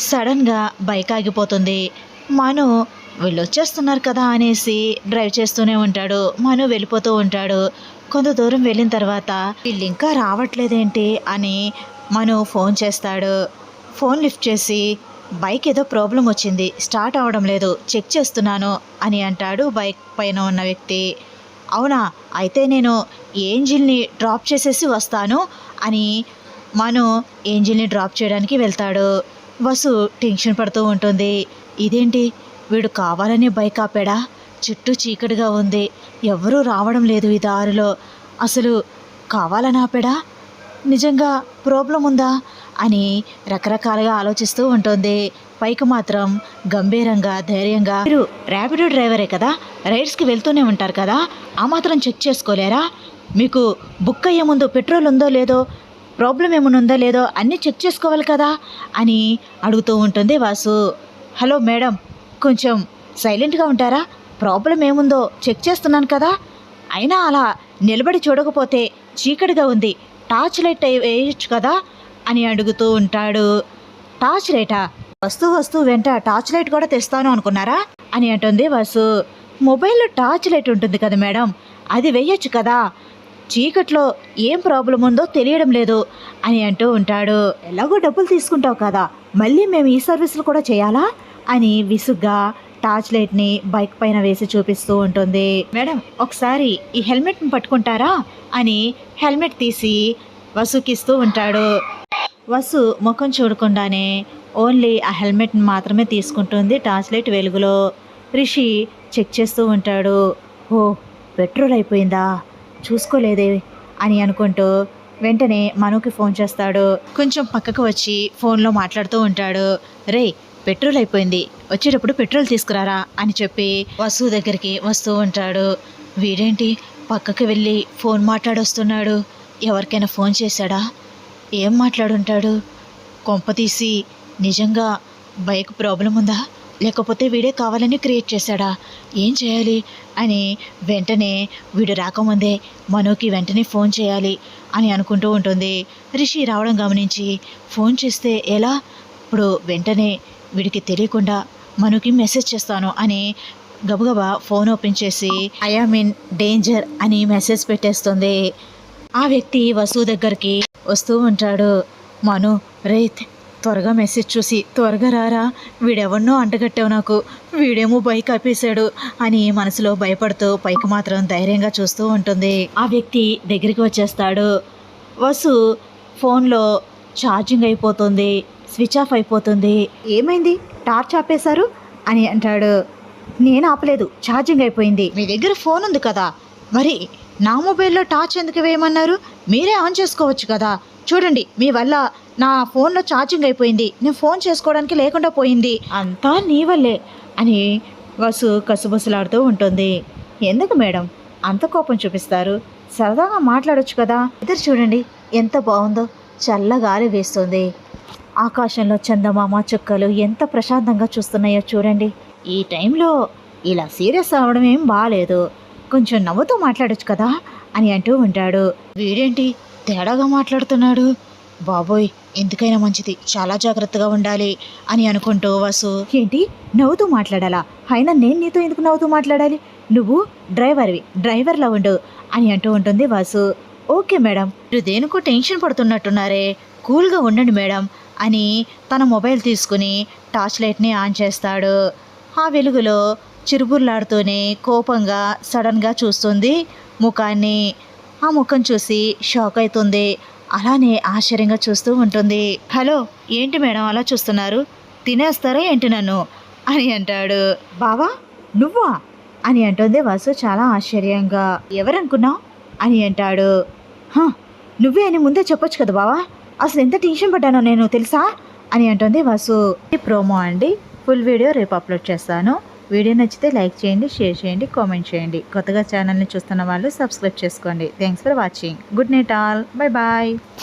సడన్గా బైక్ ఆగిపోతుంది. మను వీళ్ళు వచ్చేస్తున్నారు కదా అనేసి డ్రైవ్ చేస్తూనే ఉంటాడు. మను వెళ్ళిపోతూ ఉంటాడు. కొంత దూరం వెళ్ళిన తర్వాత వీళ్ళు ఇంకా రావట్లేదేంటి? అని మను ఫోన్ చేస్తాడు. ఫోన్ లిఫ్ట్ చేసి బైక్ ఏదో ప్రాబ్లం వచ్చింది. స్టార్ట్ అవ్వడం లేదు. చెక్ చేస్తున్నాను అని అంటాడు బైక్ పైన ఉన్న వ్యక్తి. అవునా? అయితే నేను ఏంజిల్ని డ్రాప్ చేసేసి వస్తాను అని మను ఏంజిల్ని డ్రాప్ చేయడానికి వెళ్తాడు. వసు టెన్షన్ పడుతూ ఉంటుంది. ఇదేంటి? వీడు కావాలని బైక్ ఆపాడా? చుట్టూ చీకటిగా ఉంది. ఎవరూ రావడం లేదు ఈ దారిలో. అసలు కావాలని ఆపాడా? నిజంగా ప్రాబ్లం ఉందా? అని రకరకాలుగా ఆలోచిస్తూ ఉంటుంది. పైకి మాత్రం గంభీరంగా ధైర్యంగా మీరు ర్యాపిడో డ్రైవరే కదా? రైడ్స్కి వెళ్తూనే ఉంటారు కదా? ఆ మాత్రం చెక్ చేసుకోలేరా? మీకు బుక్ అయ్యే ముందు పెట్రోల్ ఉందో లేదో ప్రాబ్లం ఏమైనా ఉందో లేదో అన్నీ చెక్ చేసుకోవాలి కదా అని అడుగుతూ ఉంటుంది వాసు. హలో మేడం కొంచెం సైలెంట్గా ఉంటారా? ప్రాబ్లం ఏముందో చెక్ చేస్తున్నాను కదా. అయినా అలా నిలబడి చూడకపోతే చీకటిగా ఉంది. టార్చ్ లైట్ వేయచ్చు వేయొచ్చు కదా అని అడుగుతూ ఉంటాడు. టార్చ్ లైటా? వస్తూ వస్తూ వెంట టార్చ్ లైట్ కూడా తెస్తాను అనుకున్నారా? అని అంటుంది వాసు. మొబైల్లో టార్చ్ లైట్ ఉంటుంది కదా మేడం అది వేయచ్చు కదా చీకట్లో ఏం ప్రాబ్లం ఉందో తెలియడం లేదు అని అంటూ ఉంటాడు. ఎలాగో డబ్బులు తీసుకుంటావు కదా మళ్ళీ మేము ఈ సర్వీసులు కూడా చేయాలా? అని విసుగ్గా టార్చ్ లైట్ని బైక్ పైన వేసి చూపిస్తూ ఉంటుంది. మేడం ఒకసారి ఈ హెల్మెట్ని పట్టుకుంటారా? అని హెల్మెట్ తీసి వసుకిస్తూ ఉంటాడు. వసు ముఖం చూడకుండానే ఓన్లీ ఆ హెల్మెట్ని మాత్రమే తీసుకుంటుంది టార్చ్ లైట్ వెలుగులో. రిషి చెక్ చేస్తూ ఉంటాడు. ఓ పెట్రోల్ అయిపోయిందా? చూసుకోలేదే అని అనుకుంటూ వెంటనే మనుకి ఫోన్ చేస్తాడు. కొంచెం పక్కకు వచ్చి ఫోన్లో మాట్లాడుతూ ఉంటాడు. రే పెట్రోల్ అయిపోయింది. వచ్చేటప్పుడు పెట్రోల్ తీసుకురారా అని చెప్పి వసు దగ్గరికి వస్తూ ఉంటాడు. వీడేంటి? పక్కకి వెళ్ళి ఫోన్ మాట్లాడొస్తున్నాడు. ఎవరికైనా ఫోన్ చేశాడా? ఏం మాట్లాడుంటాడు? కొంప తీసి నిజంగా బైక్ ప్రాబ్లం ఉందా? లేకపోతే వీడే కావాలని క్రియేట్ చేశాడా? ఏం చేయాలి? అని వెంటనే వీడు రాకముందే మనోకి వెంటనే ఫోన్ చేయాలి అని అనుకుంటూ ఉంటుంది. రిషి రావడం గమనించి ఫోన్ చేస్తే ఎలా? ఇప్పుడు వెంటనే వీడికి తెలియకుండా మనకి మెసేజ్ చేస్తాను అని గబగబా ఫోన్ ఓపెన్ చేసి ఐఆమ్ ఇన్ డేంజర్ అని మెసేజ్ పెట్టేస్తుంది. ఆ వ్యక్తి వసు దగ్గరికి వస్తూ ఉంటాడు. మను రైత్ త్వరగా మెసేజ్ చూసి త్వరగా రారా వీడెవన్నో అంటగట్టావు నాకు వీడేమో బైక్ ఆపేశాడు అని మనసులో భయపడుతూ పైకి మాత్రం ధైర్యంగా చూస్తూ ఉంటుంది. ఆ వ్యక్తి దగ్గరికి వచ్చేస్తాడు. వసు ఫోన్లో ఛార్జింగ్ అయిపోతుంది స్విచ్ ఆఫ్ అయిపోతుంది. ఏమైంది? టార్చ్ ఆపేశారు? అని అంటాడు. నేను ఆపలేదు ఛార్జింగ్ అయిపోయింది. మీ దగ్గర ఫోన్ ఉంది కదా మరి నా మొబైల్లో టార్చ్ ఎందుకు వేయమన్నారు? మీరే ఆన్ చేసుకోవచ్చు కదా చూడండి మీ వల్ల నా ఫోన్లో ఛార్జింగ్ అయిపోయింది. నేను ఫోన్ చేసుకోవడానికి లేకుండా పోయింది. అంతా నీ వల్లే అని వసు కసుబసులాడుతూ ఉంటుంది. ఎందుకు మేడం? అంత కోపం చూపిస్తారు. సరదాగా మాట్లాడొచ్చు కదా? ఇద్దరు చూడండి ఎంత బాగుందో చల్ల గాలి వేస్తుంది. ఆకాశంలో చందమామ చుక్కలు ఎంత ప్రశాంతంగా చూస్తున్నాయో చూడండి. ఈ టైంలో ఇలా సీరియస్ అవ్వడం ఏం బాగాలేదు కొంచెం నవ్వుతూ మాట్లాడొచ్చు కదా? అని అంటూ ఉంటాడు. వీడేంటి? తేడాగా మాట్లాడుతున్నాడు. బాబోయ్ ఎందుకైనా మంచిది. చాలా జాగ్రత్తగా ఉండాలి అని అనుకుంటూ వసు. ఏంటి? నవ్వుతూ మాట్లాడాలా? అయినా నేను నీతో ఎందుకు నవ్వుతూ మాట్లాడాలి? నువ్వు డ్రైవర్వి. డ్రైవర్లా ఉండు అని అంటూ ఉంటుంది వాసు. Okay madam. మీరు దేనికో టెన్షన్ పడుతున్నట్టున్నారే. కూల్గా ఉండండి మేడం అని తన మొబైల్ తీసుకుని టార్చ్ లైట్ని ఆన్ చేస్తాడు. ఆ వెలుగులో చిరుబుర్లాడుతూనే కోపంగా సడన్గా చూస్తుంది ముఖాన్ని. ఆ ముఖం చూసి షాక్ అవుతుంది అలానే ఆశ్చర్యంగా చూస్తూ ఉంటుంది. హలో ఏంటి మేడం అలా చూస్తున్నారు? తినేస్తారా ఏంటి నన్ను? అని అంటాడు. బావా నువ్వా? అని అంటుంది వాసు చాలా ఆశ్చర్యంగా. ఎవరనుకున్నావు? అని అంటాడు. నువ్వే అని ముందే చెప్పొచ్చు కదా బావా. అసలు ఎంత టెన్షన్ పడ్డానో నేను తెలుసా? అని అంటుంది వాసు. ప్రోమో అండి. ఫుల్ వీడియో రేపు అప్లోడ్ చేస్తాను. వీడియో నచ్చితే లైక్ చేయండి షేర్ చేయండి కామెంట్ చేయండి. కొత్తగా ఛానల్ని చూస్తున్న వాళ్ళు సబ్స్క్రైబ్ చేసుకోండి. Thanks for watching good night all bye bye